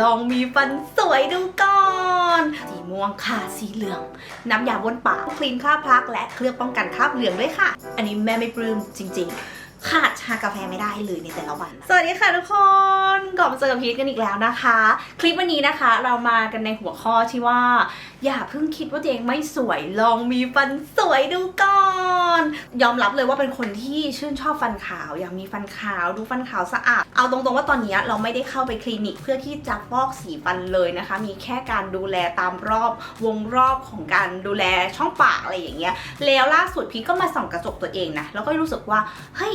ลองมีฟันสวยดูก่อน สีม่วงค่ะ สีเหลือง น้ำยาบนปาก คลีนคราบพลัก และเคลือบป้องกันคราบเหลืองด้วยค่ะ อันนี้แม่ไม่ปลื้มจริง ๆ ขาดชากาแฟไม่ได้เลยในแต่ละวัน สวัสดีค่ะทุกคนกลับมาเจอกับพีทกันอีกแล้วนะคะ คลิปวันนี้นะคะเรามากันในหัวข้อที่ว่า อย่าเพิ่งคิดว่าตัวเองไม่สวยลองมีฟันสวยดูก่อน ยอมรับเลยว่าเป็นคนที่ชื่นชอบฟันขาว อยากมีฟันขาวดูฟันขาวสะอาด เอาตรงๆว่าตอนนี้เราไม่ได้เข้าไปคลินิกเพื่อที่จะฟอกสีฟันเลยนะคะ มีแค่การดูแลตามรอบวงรอบของการดูแลช่องปากอะไรอย่างเงี้ยแล้วล่าสุดพีทก็มาส่องกระจกตัวเองนะแล้วก็รู้สึกว่าเฮ้ย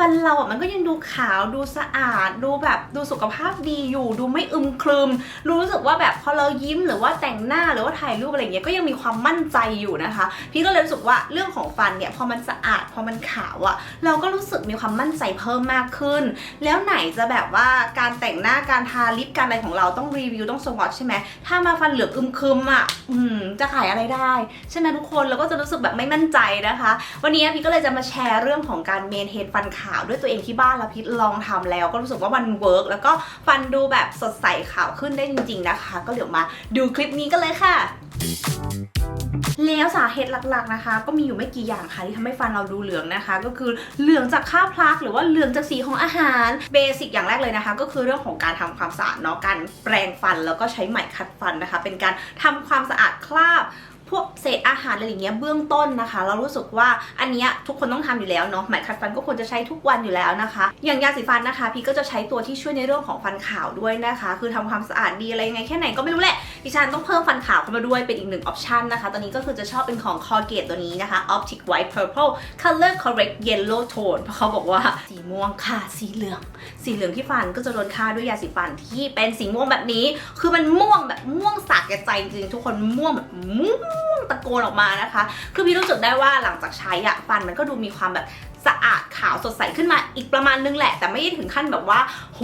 ฟันเราอะมันก็ยังดูขาวดูสะอาด ดูแบบดูสุขภาพดีอยู่ ดูไม่อึมครึมรู้สึกว่าแบบพอเรายิ้มหรือว่าแต่งหน้าหรือว่าถ่ายรูปอะไรเงี้ยก็ยังมีความมั่นใจอยู่นะคะ พี่ก็เลยรู้สึกว่าเรื่องของฟันเนี่ยพอมันสะอาดพอมันขาวอะเราก็รู้สึกมีความมั่นใจเพิ่มมากขึ้น แล้วไหนจะแบบว่าการแต่งหน้าการทาลิปการอะไรของเราต้องรีวิวต้องสวอตใช่ไหมถ้ามาฟันเหลืออึมครึมอะอืมจะขายอะไรได้ใช่ไหมทุกคนเราก็จะรู้สึกแบบไม่มั่นใจนะคะ วันนี้พี่ก็เลยจะมาแชร์เรื่องของการเมนเทนฟันขาวด้วยตัวเองที่บ้านแล้วพี่ลองทำแล้วก็รู้สึกว่ามันเวิร์กแล้วก็ฟันดูแบบสดใสขาวขึ้นได้จริง ๆนะคะ ก็เดี๋ยวมาดูคลิปนี้กันเลยค่ะแล้วสาเหตุหลักๆนะคะ ก็มีอยู่ไม่กี่อย่างค่ะที่ทำให้ฟันเราดูเหลืองนะคะ ก็คือเหลืองจากคราพลักหรือว่าเหลืองจากสีของอาหารเบสิกอย่างแรกเลยนะคะ ก็คือเรื่องของการทำความสะอาดเนาะการแปรงฟันแล้วก็ใช้ไหมขัดฟันนะคะ เป็นการทำความสะอาดคราบ พวกเศษอาหารอะไรอย่างเงี้ยเบื้องต้นนะคะ เรารู้สึกว่าอันเนี้ยทุกคนต้องทำอยู่แล้วเนาะไหมขัดฟันก็ควรจะใช้ทุกวันอยู่แล้วนะคะ อย่างยาสีฟันนะคะ พี่ก็จะใช้ตัวที่ช่วยในเรื่องของฟันขาวด้วยนะคะ คือทำความสะอาดดีอะไรยังไงแค่ไหนก็ไม่รู้แหละดิฉันต้องเพิ่มฟันขาวเข้ามาด้วยเป็นอีกหนึ่งออปชันนะคะ ตอนนี้ก็คือจะชอบเป็นของ Colgate ตัวนี้นะคะ Optic White Purple Color Correct Yellow Tone เพราะเขาบอกว่าสีม่วงค่ะสีเหลือง สีเหลืองที่ฟันก็จะโดนฆ่าด้วยยาสีฟันที่เป็นสีม่วงแบบนี้ คือมันม่วงแบบม่วงสาแก่ใจจริงๆทุกคนม่วงแบบม่วงตะโกนออกมานะคะ คือพี่รู้สึกได้ว่าหลังจากใช้อะฟันมันก็ดูมีความแบบสะอาด ขาวสดใสขึ้นมาอีกประมาณนึงแหละ แต่ไม่ได้ถึงขั้นแบบว่า โห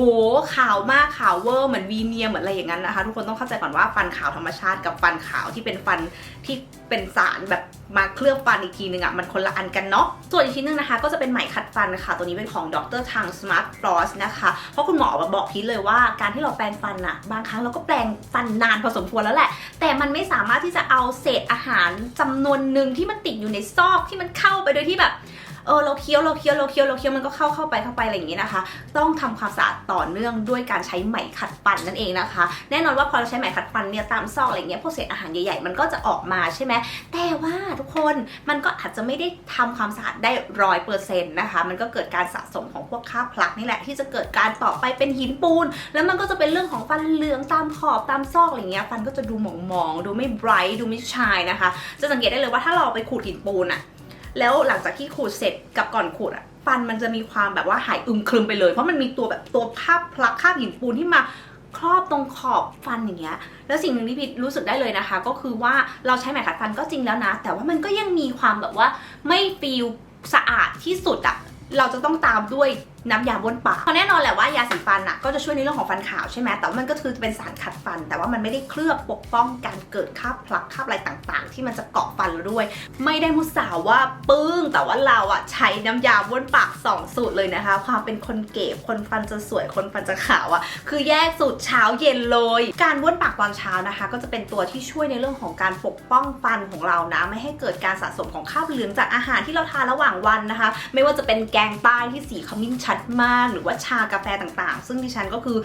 ขาวมากขาวเวอร์เหมือนวีเนียเหมือนอะไรอย่างนั้นนะคะ ทุกคนต้องเข้าใจก่อนว่าฟันขาวธรรมชาติกับฟันขาวที่เป็นฟันที่เป็นสารแบบมาเคลือบฟันอีกทีนึงอะมันคนละอันกันเนาะส่วนอีกชิ้นนึงนะคะ ก็จะเป็นไหมขัดฟันค่ะ ตัวนี้เป็นของดรทาง Smart Floss นะคะ เพราะคุณหมอบอกพีทเลยว่าการที่เราแปรงฟันอะบางครั้งเราก็แปรงฟันนานพอสมควรแล้วแหละ แต่มันไม่สามารถที่จะเอาเศษอาหารจำนวนหนึ่งที่มันติดอยู่ในซอกที่มันเข้าไปโดยที่แบบ เออเราเคี้ยวเราเคี้ยวเราเคี้ยวเราเคี้ยวมันก็เข้าเข้าไปเข้าไปอะไรอย่างนี้นะคะ ต้องทำความสะอาดต่อเนื่องด้วยการใช้ไหมขัดฟันนั่นเองนะคะ แน่นอนว่าพอเราใช้ไหมขัดฟันเนี่ยตามซอกอะไรเงี้ยพวกเศษอาหารใหญ่ๆมันก็จะออกมาใช่ไหมแต่ว่าทุกคนมันก็อาจจะไม่ได้ทำความสะอาดได้ร้อยเปอร์เซ็นต์นะคะมันก็เกิดการสะสมของพวกคราบพลักนี่แหละที่จะเกิดการต่อไปเป็นหินปูน แล้วมันก็จะเป็นเรื่องของฟันเหลืองตามขอบตามซอกอะไรเงี้ยฟันก็จะดูหมองๆดูไม่ไบรท์ดูไม่ชายนะคะ จะสังเกตได้เลยว่าถ้าเราไปขูดหินปูนอะ แล้วหลังจากที่ขูดเสร็จกับก่อนขูดอะฟันมันจะมีความแบบว่าหายอึมครึมไปเลย เพราะมันมีตัวแบบตัวภาพพลักคาบหินปูนที่มาครอบตรงขอบฟันอย่างเงี้ย แล้วสิ่งหนึ่งที่พีทรู้สึกได้เลยนะคะ ก็คือว่าเราใช้ไหมขัดฟันก็จริงแล้วนะ แต่ว่ามันก็ยังมีความแบบว่าไม่ฟีลสะอาดที่สุดอะเราจะต้องตามด้วย น้ำยาบ้วนปากเพราะแน่นอนแหละว่ายาสีฟันอะก็จะช่วยในเรื่องของฟันขาวใช่ไหมแต่ว่ามันก็คือเป็นสารขัดฟัน แต่ว่ามันไม่ได้เคลือบปกป้องการเกิดคราบพลักคราบอะไรต่างๆ ที่มันจะเกาะฟันเราด้วย ไม่ได้มุสาวว่าปึ้ง แต่ว่าเราอะใช้น้ำยาบ้วนปาก 2 สูตรเลยนะคะ ความเป็นคนเก๋คนฟันจะสวยคนฟันจะขาวอะคือแยกสูตรเช้าเย็นเลย การบ้วนปากตอนเช้านะคะ ก็จะเป็นตัวที่ช่วยในเรื่องของการปกป้องฟันของเรานะไม่ให้เกิดการสะสมของคราบเหลืองจากอาหารที่เราทานระหว่างวันนะคะ ไม่ว่าจะเป็นแกงใต้ที่สีขมิ้นชัดมากหรือว่าชากาแฟต่างๆ ซึ่งดิฉันก็คือ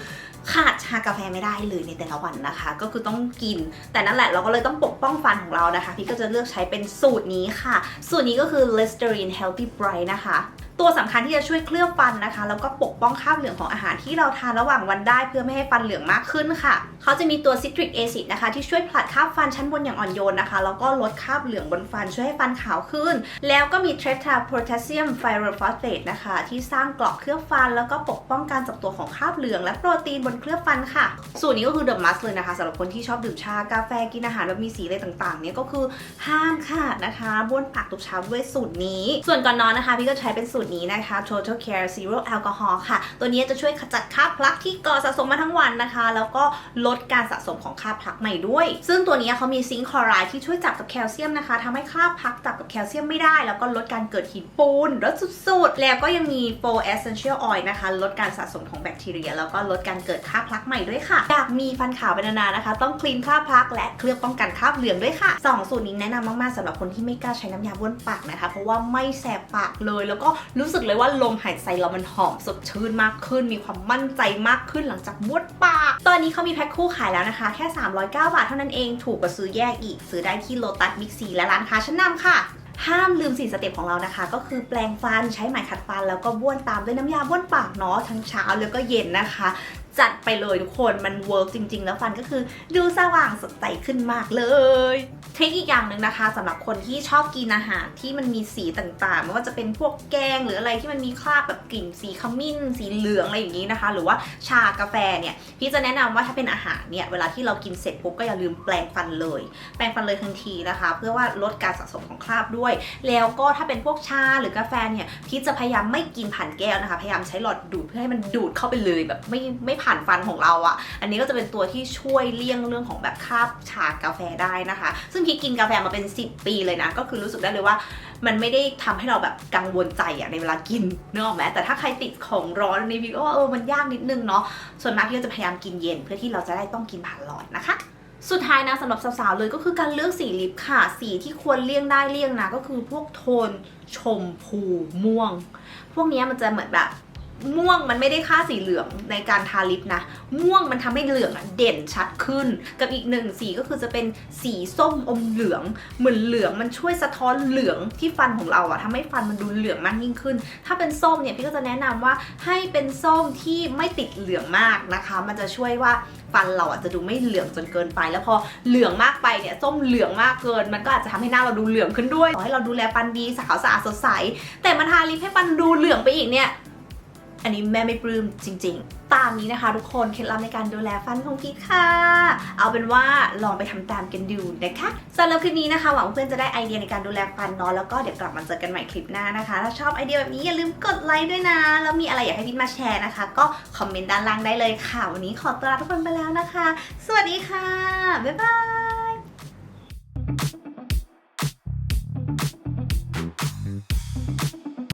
ขาดชากาแฟไม่ได้เลยในแต่ละวันนะคะ ก็คือต้องกิน แต่นั่นแหละเราก็เลยต้องปกป้องฟันของเรานะคะ พี่ก็จะเลือกใช้เป็นสูตรนี้ค่ะ สูตรนี้ก็คือ Listerine Healthy Bright นะคะ ตัวสำคัญที่จะช่วยเคลือบฟันนะคะ แล้วก็ปกป้องคราบเหลืองของอาหารที่เราทานระหว่างวันได้ เพื่อไม่ให้ฟันเหลืองมากขึ้นค่ะ เขาจะมีตัว citric acid นะคะ ที่ช่วยผลัดคราบฟันชั้นบนอย่างอ่อนโยนนะคะ แล้วก็ลดคราบเหลืองบนฟันช่วยให้ฟันขาวขึ้น แล้วก็มี tetra potassium pyrophosphate นะคะ ที่สร้างเกราะเคลือบฟัน แล้วก็ปกป้องการจับตัวของคราบเหลือง และโปรตีนบนเคลือบฟันค่ะ สูตรนี้ก็คือ the must เลยนะคะสำหรับคนที่ชอบดื่มชากาแฟกินอาหารแบบมีสีอะไรต่างๆ เนี่ยก็คือห้ามค่ะนะคะบ้วนปากทุกเช้าด้วยสูตรนี้ ส่วนก่อนนอนนะคะ พี่ก็ใช้เป็นสูตรนี้นะคะ Total Care Zero Alcohol ค่ะ ตัวนี้จะช่วยขจัดคราบพลักที่ก่อสะสมมาทั้งวันนะคะ แล้วก็ลดการสะสมของคราบพลักใหม่ด้วย ซึ่งตัวนี้เขามีซิงค์คลอไรด์ที่ช่วยจับกับแคลเซียมนะคะทำให้คราบพลักจับกับแคลเซียมไม่ได้ แล้วก็ลดการเกิดหินปูนลดสุดๆ แล้วก็ยังมี4 Essential Oil นะคะ ลดการสะสมของแบคทีเรีย แล้วก็ลดการเกิดคราบพลักใหม่ด้วยค่ะ อยากมีฟันขาวเป็นนานๆนะคะ ต้องคลีนคราบพลักและเคลือบป้องกันคราบเหลืองด้วยค่ะสองสูตรนี้แนะนำมากๆสำหรับคนที่ไม่กล้าใช้น้ำยาบ้วนปากนะคะ เพราะว่าไม่แสบปากเลย แล้วก็รู้สึกเลยว่าลมหายใจเรามันหอมสดชื่นมากขึ้น มีความมั่นใจมากขึ้นหลังจากบ้วนปาก ตอนนี้เขามีแพ็คคู่ขายแล้วนะคะ แค่ 309 บาทเท่านั้นเอง ถูกกว่าซื้อแยกอีก ซื้อได้ที่โลตัสบิ๊กซีและร้านค้าชั้นนำค่ะห้ามลืมสี่สเต็ปของเรานะคะ ก็คือแปรงฟันใช้ไหมขัดฟัน แล้วก็บ้วนตามด้วยน้ำยาบ้วนปากเนาะทั้งเช้าแล้วก็เย็นนะคะ จัดไปเลยทุกคนมันเวิร์กจริง ๆ แล้วฟันก็คือดูสว่างสดใสขึ้นมากเลย เทคนิคอีกอย่างหนึ่งนะคะสำหรับคนที่ชอบกินอาหารที่มันมีสีต่างๆ ไม่ว่าจะเป็นพวกแกงหรืออะไรที่มันมีคราบแบบกลิ่นสีขมิ้น สีเหลืองอะไรอย่างนี้นะคะ หรือว่าชากาแฟเนี่ยพี่จะแนะนำว่าถ้าเป็นอาหารเนี่ยเวลาที่เรากินเสร็จปุ๊บก็อย่าลืมแปรงฟันเลย แปรงฟันเลยทันทีนะคะ เพื่อว่าลดการสะสมของคราบด้วย แล้วก็ถ้าเป็นพวกชาหรือกาแฟเนี่ยพี่จะพยายามไม่กินผ่านแก้วนะคะ พยายามใช้หลอดดูดเพื่อให้มันดูดเข้าไปเลยแบบไม่ไม่ผ่านฟันของเราอะ่ะ อันนี้ก็จะเป็นตัวที่ช่วยเลี่ยงเรื่องของแบบคราบชากาแฟได้นะคะ ซึ่งพี่กินกาแฟมาเป็น 10 ปีเลยนะ ก็คือรู้สึกได้เลยว่า มันไม่ได้ทำให้เราแบบกังวลใจอะในเวลากินเนออกไหมแต่ถ้าใครติดของร้อนในพี่ก็เออมันยากนิดนึงเนาะส่วนมากพี่ก็จะพยายามกินเย็น เพื่อที่เราจะได้ต้องกินผ่านหลอดนะคะสุดท้ายนะสำหรับสาวๆเลยก็คือการเลือกสีลิปค่ะ สีที่ควรเลี่ยงได้เลี่ยงนะ ก็คือพวกโทนชมพูม่วง พวกนี้มันจะเหมือนแบบ ม่วงมันไม่ได้ค่าสีเหลืองในการทาลิปนะ ม่วงมันทำให้เหลืองเด่นชัดขึ้น กับอีกหนึ่งสีก็คือจะเป็นสีส้มอมเหลือง เหมือนเหลืองมันช่วยสะท้อนเหลืองที่ฟันของเราอะทำให้ฟันมันดูเหลืองมากยิ่งขึ้น ถ้าเป็นส้มเนี่ยพี่ก็จะแนะนำว่าให้เป็นส้มที่ไม่ติดเหลืองมากนะคะ มันจะช่วยว่าฟันเราอะจะดูไม่เหลืองจนเกินไป แล้วพอเหลืองมากไปเนี่ยส้มเหลืองมากเกิน มันก็อาจจะทำให้หน้าเราดูเหลืองขึ้นด้วยขอให้เราดูแลฟันดีขาวสะอาดสดใส แต่มาทาลิปให้ฟันดูเหลืองไปอีกเนี่ย อันนี้แม่ไม่ปลื้มจริง ๆ ตามนี้นะคะ ทุกคนเคล็ดลับในการดูแลฟันของพีทค่ะ เอาเป็นว่าลองไปทำตามกันดูนะคะสำหรับคลิปนี้นะคะหวังเพื่อนจะได้ไอเดียในการดูแลฟันเนาะแล้วก็เดี๋ยวกลับมาเจอกันใหม่คลิปหน้านะคะ ถ้าชอบไอเดียแบบนี้อย่าลืมกดไลค์ด้วยนะ แล้วมีอะไรอยากให้พีทมาแชร์นะคะ ก็คอมเมนต์ด้านล่างได้เลยค่ะวันนี้ขอตัวลาทุกคนไปแล้วนะคะ สวัสดีค่ะบ๊ายบาย